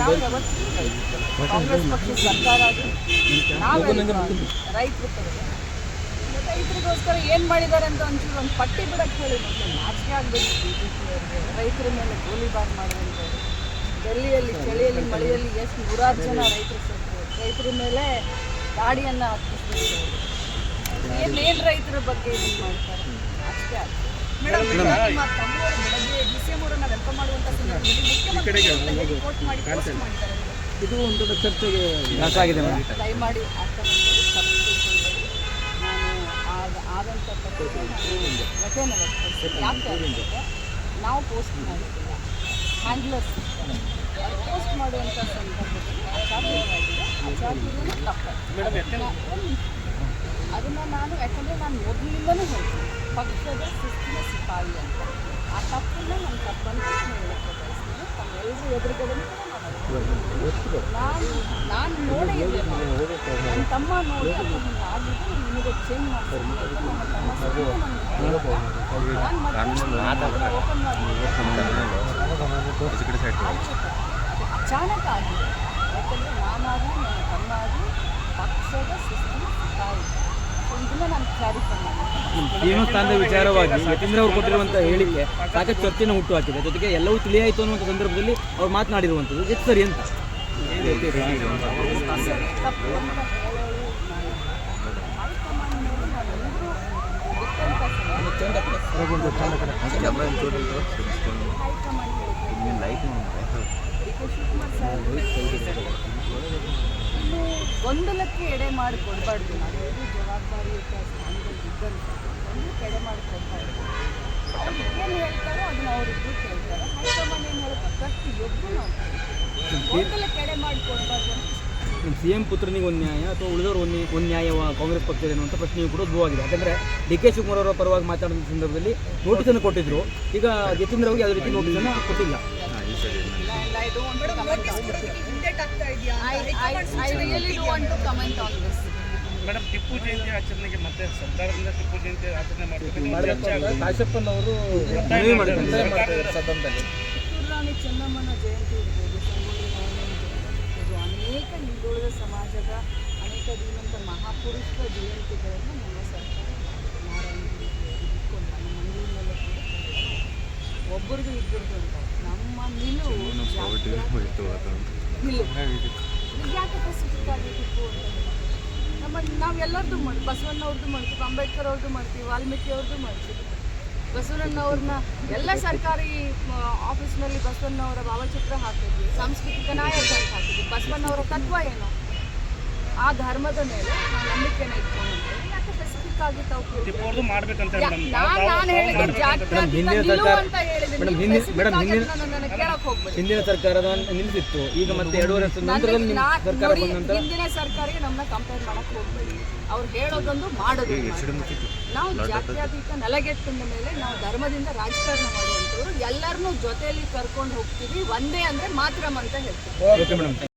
ನಾವು ಯಾವತ್ತೂ ಕಾಂಗ್ರೆಸ್ ಪಕ್ಷದ ಸರ್ಕಾರ ಅದು ನಾವೆಲ್ಲ ರೈತರು ರೈತರಿಗೋಸ್ಕರ ಏನು ಮಾಡಿದ್ದಾರೆ ಅಂತ ಒಂಚೂರು ಒಂದು ಪಟ್ಟಿ ಬಿಡಕ್ಕೆ ಹೇಳಿ ನಾಚಿಕೆ ಆಗಬೇಕು ಬಿ ಜೆ ಪಿಯವರಿಗೆ ರೈತರ ಮೇಲೆ ಗೋಲಿಬಾರ್ ಮಾಡುವಂಥವ್ರು ಡೆಲ್ಲಿಯಲ್ಲಿ ಚಳಿಯಲ್ಲಿ ಮಳೆಯಲ್ಲಿ ಎಷ್ಟು ನೂರಾರು ಜನ ರೈತರು ಸತ್ತು ರೈತರ ಮೇಲೆ ಗಾಡಿಯನ್ನು ಹಾಕಿಸ್ತಾರೆ ಏನು ಏನು ರೈತರ ಬಗ್ಗೆ ಇದು ಮಾಡ್ತಾರೆ? ಅಷ್ಟೇ ಆಗ್ತದೆ ಇದು ಒಂದು ಚರ್ಚೆಗೆ ಆಗಿದೆ ದಯಮಾಡಿ ಆದಂಥ ನಾವು ಪೋಸ್ಟ್ ಮಾಡಿದ್ದೀವಿ ಹ್ಯಾಂಡ್ಲರ್ಸ್ ಪೋಸ್ಟ್ ಮಾಡುವಂಥ ಸಂದರ್ಭದಲ್ಲಿ ಅಚಾತುರ್ಯವಾಗಿದೆ ಅಚಾತುರ್ಯನೂ ತಪ್ಪು. ಅದನ್ನು ನಾನು ಯಾಕಂದರೆ ನಾನು ಮೊದಲಿಂದನೂ ಹೇಳ್ತೀನಿ. ಪಕ್ಷದ ಶಿಸ್ತಿನ ಸಿಪಾಯಿ ಅಂತ ಆ ತಪ್ಪನ್ನ ನನ್ನ ತಪ್ಪಂತ ನಾನು ಹೇಳಕ್ಕೆ ಬಯಸ್ತೀನಿ ತಮ್ಮೆಲ್ಲರೂ ಎದುರುಗಡೆ ನಾನು ನಾನು ನೋಡೇ ಇರಲಿಲ್ಲ ನನ್ನ ತಮ್ಮ ನೋಡಿ ಅದು ಹಿಂಗೆ ಆಗಿದ್ದು ನಿಮಗೆ ಚೇಂಜ್ ಮಾಡ್ತೀನಿ ಅಂತ ನಮ್ಮ ತಮ್ಮ ಸಹಿತ ನನಗೆ ನಾನು ಓಪನ್ ಅಚಾನಕ್ ಆಗಿದೆ ಯಾಕಂದರೆ ನಾನಾಗಲಿ ನನ್ನ ತಮ್ಮ ಆಗಲಿ ಪಕ್ಷದ ಶಿಸ್ತಿನ ಸಿಪಾಯಿ ಸೊ ತಂದ ವಿಚಾರವಾಗಿ ಯತೀಂದ್ರ ಅವರು ಕೊಟ್ಟಿರುವಂಥ ಹೇಳಿಕೆ ಸಾಕಷ್ಟು ಚರ್ಚೆನ ಹುಟ್ಟು ಹಾಕಿದೆ. ಜೊತೆಗೆ ಎಲ್ಲವೂ ತಿಳಿಯಾಯಿತು ಅನ್ನುವಂಥ ಸಂದರ್ಭದಲ್ಲಿ ಅವ್ರು ಮಾತನಾಡಿರುವಂಥದ್ದು ಎಷ್ಟು ಸರಿ ಅಂತ ಗೊಂದಲಕ್ಕೆ ಎಡೆ ಮಾಡಿ ಕೊಡಬಾರ್ದು ನಾವೆಲ್ಲರೂ ಜವಾಬ್ದಾರಿಯುತ ಸ್ಥಾನದಲ್ಲಿ ಇದ್ದಂಥ ಗೊಂದಲಕ್ಕೆ ಎಡೆ ಇದ್ದಾರೆ ಅವ್ರು ಏನು ಹೇಳ್ತಾರೋ ಅದನ್ನ ಅವರಿಬ್ಬರು ಕೇಳ್ತಾರೆ. ಹೈಕಮಾಂಡ್ ಏನು ಪ್ರತಿ ಪ್ರತಿಯೊಬ್ಬರು ನಾವು ಕೇಳ್ತೀವಿ. ಗೊಂದಲಕ್ಕೆ ಎಡೆ ಮಾಡಿ ಅಂತ. ಸಿ ಎಂ ಪುತ್ರನಿಗೆ ಒಂದು ನ್ಯಾಯ ಅಥವಾ ಉಳಿದವರು ಒಂದು ಒಂದು ನ್ಯಾಯವ ಕಾಂಗ್ರೆಸ್ ಪಕ್ಷದ ಅನ್ನುವಂಥ ಪ್ರಶ್ನೆಯೂ ಕೂಡ ಉದ್ಭವವಾಗಿದೆ ಯಾಕಂದರೆ ಡಿ ಕೆ ಶಿವಕುಮಾರ್ ಅವರ ಪರವಾಗಿ ಮಾತಾಡಿದ ಸಂದರ್ಭದಲ್ಲಿ ನೋಟಿಸನ್ನು ಕೊಟ್ಟಿದ್ರು. ಈಗ ಜಿತೇಂದ್ರ ಅವರಿಗೆ ಯಾವುದೇ ರೀತಿ ನೋಟಿಸನ್ನು ಕೊಟ್ಟಿಲ್ಲ. and I don't want to comment on this. I, I, I really don't want to comment on this. Madam Tipu Jayanti ಆಚರಣೆಗೆ ಮತ್ತೆ ಸರ್ಕಾರದಿಂದ ಟಿಪ್ಪು ಜಯಂತಿ ಆಚರಣೆ ಮಾಡ್ತಾರೆ. ಕಾಶಪ್ಪನವರು. ಕಿತ್ತೂರು ರಾಣಿ ಚೆನ್ನಮ್ಮನ ಜಯಂತಿ ಇರ್ಬೋದು ಅನೇಕ ಹಿಂದುಳಿದ ಸಮಾಜದ ಅನೇಕ ಧೀಮಂತ ಮಹಾಪುರುಷರ ಜಯಂತಿಗಳನ್ನು ನಮ್ಮ ಸರ್ಕಾರ ಇಟ್ಕೊಂಡು ನಮ್ಮ ಮಂಗಳೂರಿನಲ್ಲೂ ಕೂಡ ಕೊಟ್ಟಿದ್ದಾರೆ. ಒಬ್ಬರದು ಇಬ್ಬರದು ಅಂತ. ನಮ್ಮ ನಿಲುವು ಯಾಕೆ ಆಗಿ ಟಿಪ್ಪು ಅಂತ ನಮ್ಮ ನಾವೆಲ್ಲರದ್ದು ಮಾಡಿ ಬಸವಣ್ಣವ್ರದ್ದು ಮಾಡ್ತೀವಿ ಅಂಬೇಡ್ಕರ್ ಅವ್ರದ್ದು ಮಾಡ್ತೀವಿ ವಾಲ್ಮೀಕಿ ಅವ್ರದ್ದು ಮಾಡ್ತೀವಿ. ಬಸವಣ್ಣವ್ರನ್ನ ಎಲ್ಲ ಸರ್ಕಾರಿ ಆಫೀಸ್ನಲ್ಲಿ ಬಸವಣ್ಣವರ ಭಾವಚಿತ್ರ ಹಾಕಿದ್ವಿ ಸಾಂಸ್ಕೃತಿಕ ನಾಯಕ ಅಂತ ಹಾಕಿದ್ವಿ. ಬಸವಣ್ಣವರ ತತ್ವ ಏನು? ಆ ಧರ್ಮದ ಮೇಲೆ ನಾವು ನಂಬಿಕೆನ ಇಟ್ಕೊಂಡಿದ್ದೇವೆ ಯಾಕೆ ಸ್ಪೆಸಿಫಿಕ್ ಆಗಿ ತಾವು ನಾನ್ ಹೇಳಿದ್ದು ಜಾತ್ಯತೀತ ನಿಲುವು ಅಂತ ಹೇಳಿದ್ದೀನಿ. ಹಿಂದಿನ- ಸರ್ಕಾರದ ನಿಲ್ಲಿಸಿತ್ತು ಈಗ ಮತ್ತೆ ಎರಡು ವರ್ಷದ ನಂತರದಲ್ಲಿ ನಿಮ್ಮ ನಾ- ಸರ್ಕಾರ ನೋಡಿ, ಬಂದ ನಂತರ? ಹಿಂದಿನ ಸರ್ಕಾರಕ್ಕೆ ನಮ್ಮನ್ನ ಕಂಪೇರ್ ಮಾಡಕ್ ಹೋಗ್ಬೇಡಿ. ಅವ್ರು ಹೇಳೋದೊಂದು ಮಾಡೋದು ನಾವು ಜಾತ್ಯತೀತ ನೆಲಗೆಟ್ಟಿನ ಮೇಲೆ ನಾವು ಧರ್ಮದಿಂದ ರಾಜಕಾರಣ ಮಾಡುವಂಥವ್ರು. ಎಲ್ಲರನ್ನೂ ಜೊತೆಯಲ್ಲಿ ಕರ್ಕೊಂಡು ಹೋಗ್ತೀವಿ. ಒಂದೇ ಅಂದ್ರೆ ಮಾತ್ರ ಅಂತ ಹೇಳ್ತೀವಿ. Okay madam.